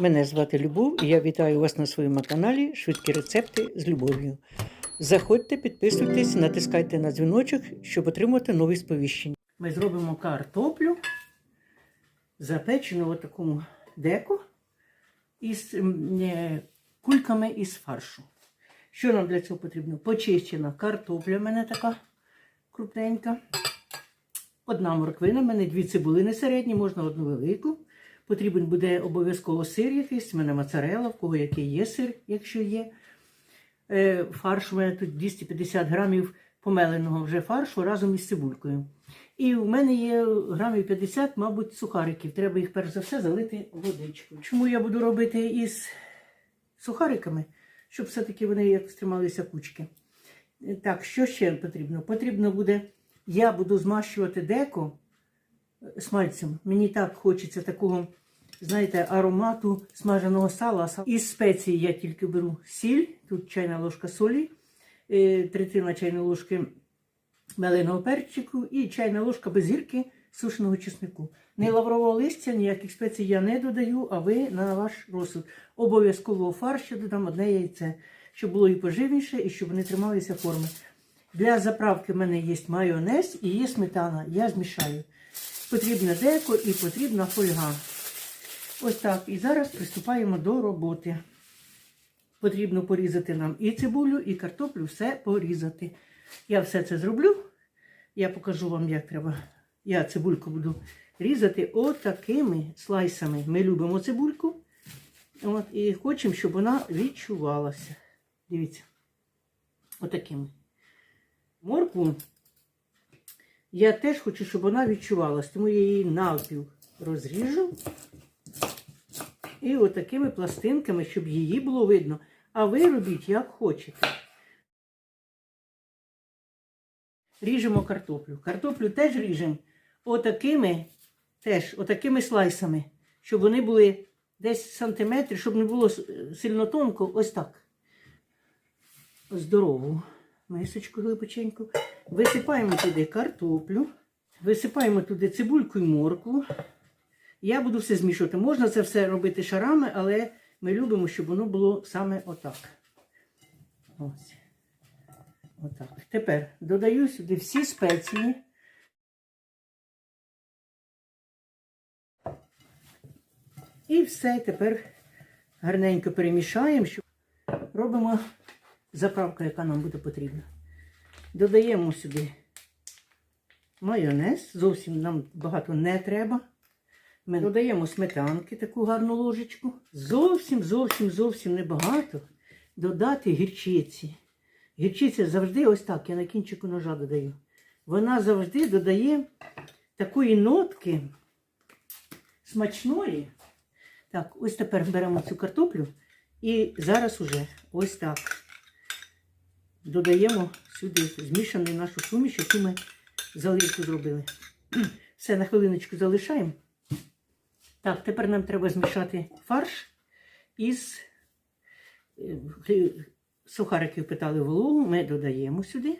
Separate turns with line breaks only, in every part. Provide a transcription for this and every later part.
Мене звати Любов і я вітаю вас на своєму каналі Швидкі рецепти з любов'ю. Заходьте, підписуйтесь, натискайте на дзвіночок, щоб отримати нові сповіщення. Ми зробимо картоплю, запечену в такому деку із е, кульками із фаршу. Що нам для цього потрібно? Почищена картопля в мене така крупненька. Одна морквина, в мене дві цибулини середні, можна одну велику. Потрібен буде обов'язково сир якийсь, в мене моцарела, в кого який є сир, якщо є. Е, Фарш у мене тут 250 грамів помеленого вже фаршу разом із цибулькою. І в мене є грамів 50, мабуть, сухариків. Треба їх перш за все залити водичкою. Чому я буду робити із сухариками? Щоб все-таки вони якось трималися кучки. Е, Так, що ще потрібно? Потрібно буде, я буду змащувати деко смальцем. Мені так хочеться такого, знаєте, аромату смаженого сала. Із спецій я тільки беру сіль, тут чайна ложка солі, е, третина чайної ложки меленого перчику і чайна ложка без гірки сушеного чеснику. Ні лаврового листя, ніяких спецій я не додаю, а ви на ваш розсуд. Обов'язково фарш додам одне яйце, щоб було і поживніше, і щоб не трималися форми. Для заправки в мене є майонез і є сметана. Я змішаю. Потрібне деко і потрібна фольга. Ось так. І зараз приступаємо до роботи. Потрібно порізати нам і цибулю, і картоплю, все порізати. Я все це зроблю. Я покажу вам, як треба. Я цибульку буду різати отакими слайсами. Ми любимо цибульку. От, і хочемо, щоб вона відчувалася. Дивіться. Отакими. Моркву я теж хочу, щоб вона відчувалась, тому я її навпіл розріжу. І отакими пластинками, щоб її було видно. А ви робіть, як хочете. Ріжемо картоплю. Картоплю теж ріжемо отакими, теж, отакими слайсами, щоб вони були десь сантиметри, щоб не було сильно тонко, ось так. Здорову мисочку глибоченьку. Висипаємо туди картоплю, висипаємо туди цибульку і моркву. Я буду все змішувати. Можна це все робити шарами, але ми любимо, щоб воно було саме отак. Ось. Отак. Тепер додаю сюди всі спеції. І все тепер гарненько перемішаємо, щоб робимо заправку, яка нам буде потрібна. Додаємо сюди майонез, зовсім нам багато не треба. Ми додаємо сметанки, таку гарну ложечку. Зовсім, зовсім, зовсім небагато додати гірчиці. Гірчиця завжди ось так, я на кінчику ножа додаю. Вона завжди додає такої нотки смачної. Так, ось тепер беремо цю картоплю і зараз уже ось так додаємо сюди змішану нашу суміш, яку ми заливку зробили. Все, на хвилиночку залишаємо. Так, тепер нам треба змішати фарш із е, сухариків питали вологу, ми додаємо сюди.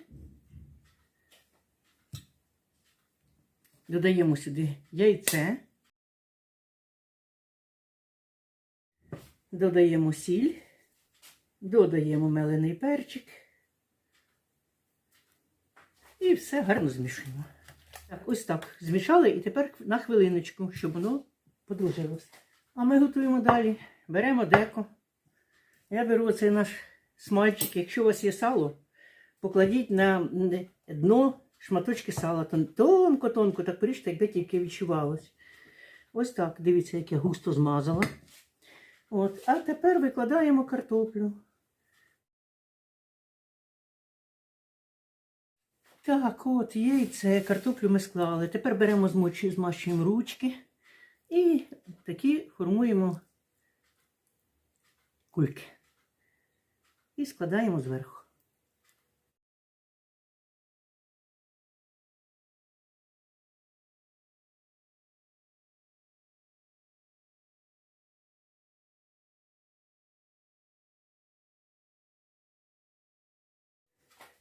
Додаємо сюди яйце. Додаємо сіль, додаємо мелений перчик. І все гарно змішуємо. Так, ось так. Змішали і тепер на хвилиночку, щоб воно подружилося. А ми готуємо далі. Беремо деко. Я беру оцей наш смальчик. Якщо у вас є сало, покладіть на дно шматочки сала. Тонко-тонко, так поріжте, якби тільки відчувалось. Ось так, дивіться, як я густо змазала. От. А тепер викладаємо картоплю. Так, от яйце, картоплю ми склали. Тепер беремо змащуємо ручки і такі формуємо кульки. І складаємо зверху.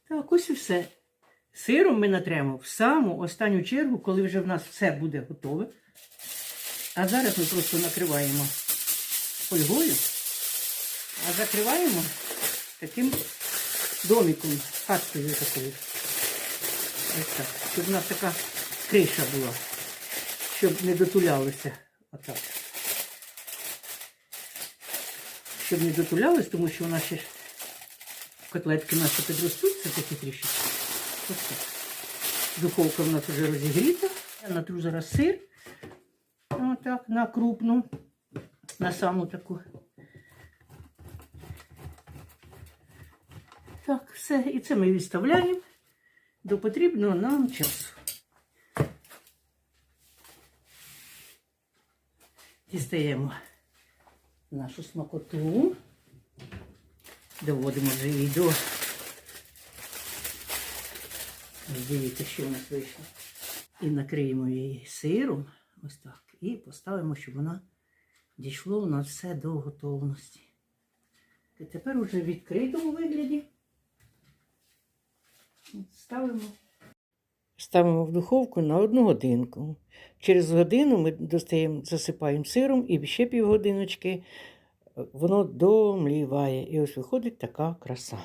Так, ось і все. Сиром ми натремо в саму останню чергу, коли вже в нас все буде готове. А зараз ми просто накриваємо фольгою, а закриваємо таким домиком, хаткою такою. Ось так. Щоб у нас така криша була, щоб не дотулялося. Отак. Щоб не дотулялось, тому що у нас ще котлетки наші підростуть, це такі трішки. Ось так. Духовка в нас вже розігріта. Я натру зараз сир. Отак, на крупну, на саму таку. Так, все. І це ми відставляємо до потрібного нам часу. Дістаємо нашу смакоту. Доводимо вже її до. Дивіться, що у нас вийшло. І накриємо її сиром. Ось так. І поставимо, щоб вона дійшло у нас все до готовності. І тепер уже в відкритому вигляді. Ставимо. Ставимо в духовку на одну годинку. Через годину ми достаємо, засипаємо сиром і ще півгодиночки воно домліває. І ось виходить така краса.